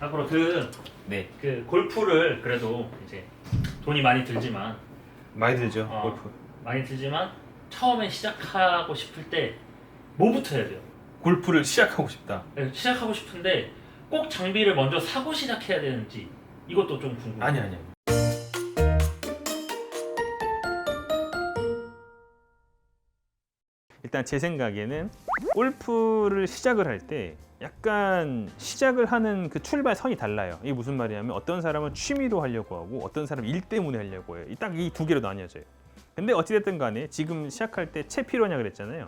앞으로 그, 네. 그 골프를 그래도 이제 돈이 많이 들지만 많이 들죠 어. 골프. 많이 들지만 처음에 시작하고 싶을 때 뭐부터 해야 돼요? 골프를 시작하고 싶다. 네, 시작하고 싶은데 꼭 장비를 먼저 사고 시작해야 되는지 이것도 좀 궁금해요. 아니 아니. 일단 제 생각에는 골프를 시작을 할 때 약간 시작을 하는 그 출발선이 달라요. 이게 무슨 말이냐면 어떤 사람은 취미로 하려고 하고 어떤 사람은 일 때문에 하려고 해요. 딱 이 두 개로 나뉘어져요. 근데 어찌됐든 간에 지금 시작할 때 채 필요냐 그랬잖아요.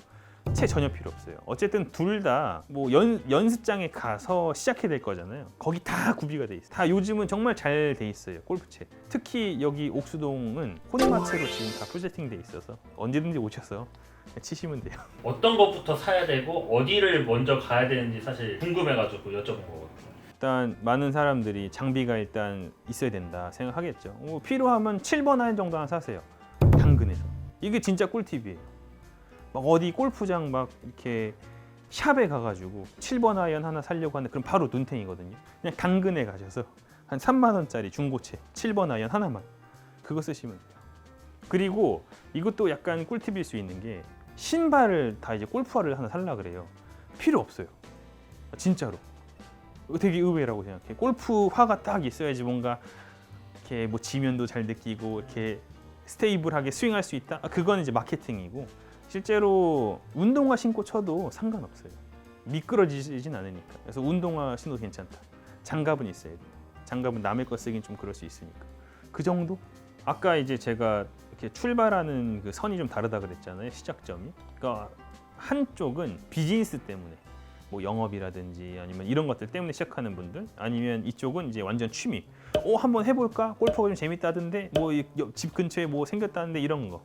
채 전혀 필요 없어요. 어쨌든 둘 다 뭐 연습장에 가서 시작해야 될 거잖아요. 거기 다 구비가 돼 있어요. 다 요즘은 정말 잘 돼 있어요. 골프채. 특히 여기 옥수동은 혼마채로 지금 다 풀세팅 돼 있어서 언제든지 오셔서 치시면 돼요. 어떤 것부터 사야 되고 어디를 먼저 가야 되는지 사실 궁금해가지고 여쭤본 거거든요. 일단 많은 사람들이 장비가 일단 있어야 된다 생각하겠죠. 뭐 필요하면 7번 아이언 정도 하나 사세요. 당근에서. 이게 진짜 꿀팁이에요. 막 어디 골프장 막 이렇게 샵에 가가지고 7번 아이언 하나 사려고 하는데 그럼 바로 눈탱이거든요. 그냥 당근에 가셔서 한 3만 원짜리 중고채 7번 아이언 하나만 그거 쓰시면 돼요. 그리고 이것도 약간 꿀팁일 수 있는 게 신발을 다 이제 골프화를 하나 살라 그래요. 필요 없어요. 진짜로. 되게 의외라고 생각해. 골프화가 딱 있어야지 뭔가 이렇게 뭐 지면도 잘 느끼고 이렇게 스테이블하게 스윙할 수 있다. 아, 그건 이제 마케팅이고 실제로 운동화 신고 쳐도 상관없어요. 미끄러지진 않으니까. 그래서 운동화 신어도 괜찮다. 장갑은 있어야 돼요. 장갑은 남의 거 쓰긴 좀 그럴 수 있으니까. 그 정도? 아까 이제 제가 이렇게 출발하는 그 선이 좀 다르다 그랬잖아요. 시작점이. 그러니까 한쪽은 비즈니스 때문에 뭐 영업이라든지 아니면 이런 것들 때문에 시작하는 분들 아니면 이쪽은 이제 완전 취미. 어 한번 해볼까? 골프가 좀 재밌다던데 뭐 집 근처에 뭐 생겼다는데 이런 거.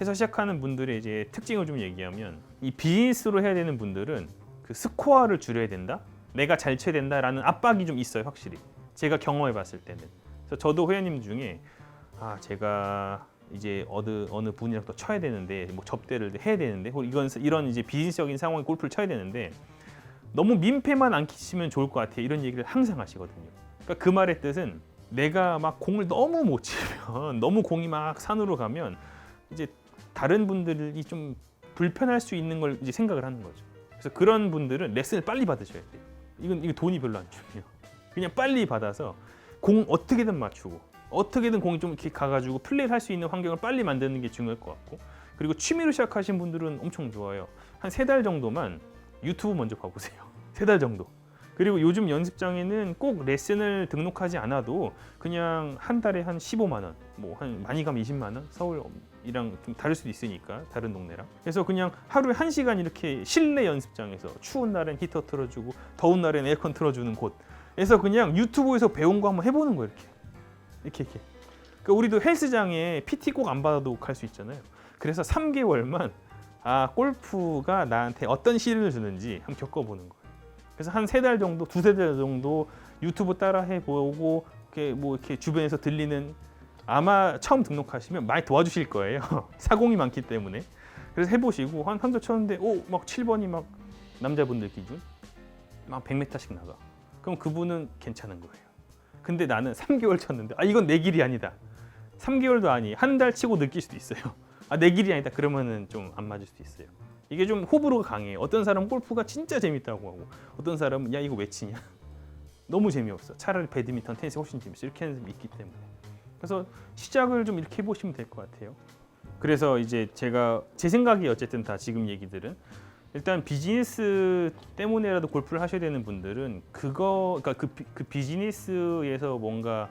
해서 시작하는 분들의 이제 특징을 좀 얘기하면 이 비즈니스로 해야 되는 분들은 그 스코어를 줄여야 된다. 내가 잘 쳐야 된다라는 압박이 좀 있어요, 확실히. 제가 경험해 봤을 때는. 그래서 저도 회원님 중에 아 제가 이제 어느 어느 분이랑 또 쳐야 되는데 뭐 접대를 해야 되는데 이건 이런 이제 비즈니스적인 상황에 골프를 쳐야 되는데 너무 민폐만 안 끼치면 좋을 것 같아 이런 얘기를 항상 하시거든요. 그러니까 그 말의 뜻은 내가 막 공을 너무 못 치면 너무 공이 막 산으로 가면 이제 다른 분들이 좀 불편할 수 있는 걸 이제 생각을 하는 거죠. 그래서 그런 분들은 레슨을 빨리 받으셔야 돼요. 이건 이거 돈이 별로 안 중요. 그냥 빨리 받아서 공 어떻게든 맞추고 어떻게든 공이 좀 이렇게 가가지고 플레이를 할 수 있는 환경을 빨리 만드는 게 중요할 것 같고 그리고 취미로 시작하신 분들은 엄청 좋아요. 한 세 달 정도만 유튜브 먼저 봐보세요. 세 달 정도. 그리고 요즘 연습장에는 꼭 레슨을 등록하지 않아도 그냥 한 달에 한 15만 원, 뭐 한 많이 가면 20만 원, 서울이랑 좀 다를 수도 있으니까 다른 동네랑. 그래서 그냥 하루에 한 시간 이렇게 실내 연습장에서 추운 날엔 히터 틀어주고 더운 날엔 에어컨 틀어주는 곳에서 그냥 유튜브에서 배운 거 한번 해보는 거 이렇게, 이렇게 이렇게. 그러니까 우리도 헬스장에 PT 꼭 안 받아도 갈 수 있잖아요. 그래서 3개월만 아 골프가 나한테 어떤 시를 주는지 한번 겪어보는 거예요. 그래서 한 세 달 정도, 두세 달 정도 유튜브 따라 해 보고 이렇게 뭐 이렇게 주변에서 들리는 아마 처음 등록하시면 많이 도와주실 거예요. 사공이 많기 때문에. 그래서 해보시고 한한달 쳤는데 오막 7번이 막 남자분들 기준 막 100m씩 나가. 그럼 그분은 괜찮은 거예요. 근데 나는 3개월 쳤는데 아 이건 내 길이 아니다. 3개월도 아니 한 달 치고 느낄 수도 있어요. 아 내 길이 아니다. 그러면은 좀 안 맞을 수도 있어요. 이게 좀 호불호가 강해요. 어떤 사람은 골프가 진짜 재밌다고 하고 어떤 사람은 야 이거 왜 치냐. 너무 재미없어. 차라리 배드민턴, 테니스 훨씬 재밌어. 이렇게 하는 사람이 있기 때문에. 그래서 시작을 좀 이렇게 해보시면 될 것 같아요. 그래서 이제 제가 제 생각이 어쨌든 다 지금 얘기들은 일단 비즈니스 때문에라도 골프를 하셔야 되는 분들은 그거 그러니까 그, 비- 그 비즈니스에서 뭔가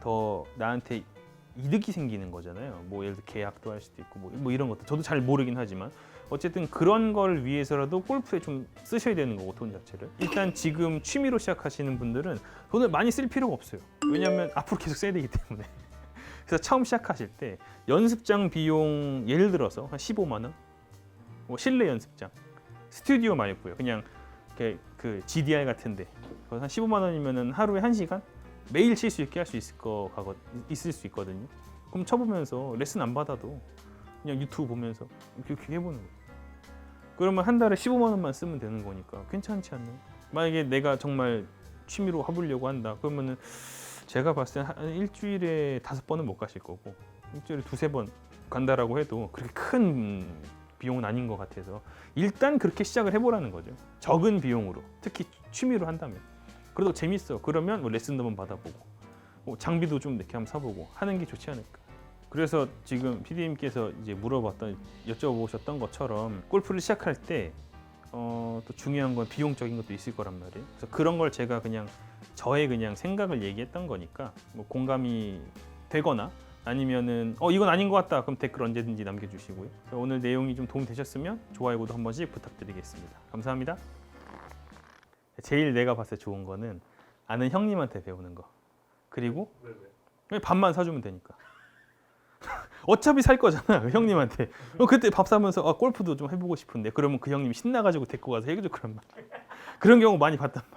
더 나한테 이득이 생기는 거잖아요. 뭐 예를 들어 계약도 할 수도 있고 뭐, 뭐 이런 것도 저도 잘 모르긴 하지만 어쨌든 그런 걸 위해서라도 골프에 좀 쓰셔야 되는 거고 돈 자체를 일단 지금 취미로 시작하시는 분들은 돈을 많이 쓸 필요가 없어요. 왜냐하면 앞으로 계속 써야 되기 때문에. 그래서 처음 시작하실 때 연습장 비용 예를 들어서 한 15만 원, 뭐 실내 연습장, 스튜디오 말고요. 그냥 이렇게 그 GDR 같은데 한 15만 원이면은 하루에 한 시간 매일 칠 수 있게 할 수 있을 거 가거 있을 수 있거든요. 그럼 쳐보면서 레슨 안 받아도 그냥 유튜브 보면서 이렇게 해보는 거예요. 그러면 한 달에 15만 원만 쓰면 되는 거니까 괜찮지 않나요? 만약에 내가 정말 취미로 해보려고 한다. 그러면은 제가 봤을 때 한 일주일에 다섯 번은 못 가실 거고 일주일에 두세 번 간다라고 해도 그렇게 큰 비용은 아닌 것 같아서 일단 그렇게 시작을 해보라는 거죠. 적은 비용으로 특히 취미로 한다면 그래도 재밌어. 그러면 뭐 레슨도 한번 받아보고 뭐 장비도 좀 이렇게 한번 사보고 하는 게 좋지 않을까. 그래서 지금 PD님께서 이제 물어봤던 여쭤보셨던 것처럼 골프를 시작할 때 어, 또 중요한 건 비용적인 것도 있을 거란 말이에요. 그래서 그런 걸 제가 그냥 저의 그냥 생각을 얘기했던 거니까 뭐 공감이 되거나 아니면은 어 이건 아닌 것 같다 그럼 댓글 언제든지 남겨주시고요. 오늘 내용이 좀 도움 되셨으면 좋아요 구독 한 번씩 부탁드리겠습니다. 감사합니다. 제일 내가 봤을 때 좋은 거는 아는 형님한테 배우는 거 그리고 밥만 사주면 되니까. 어차피 살 거잖아 그 형님한테. 어, 그때 밥 사면서 아, 골프도 좀 해보고 싶은데 그러면 그 형님이 신나가지고 데리고 가서 해줘 그런 말. 그런 경우 많이 봤단 말이야.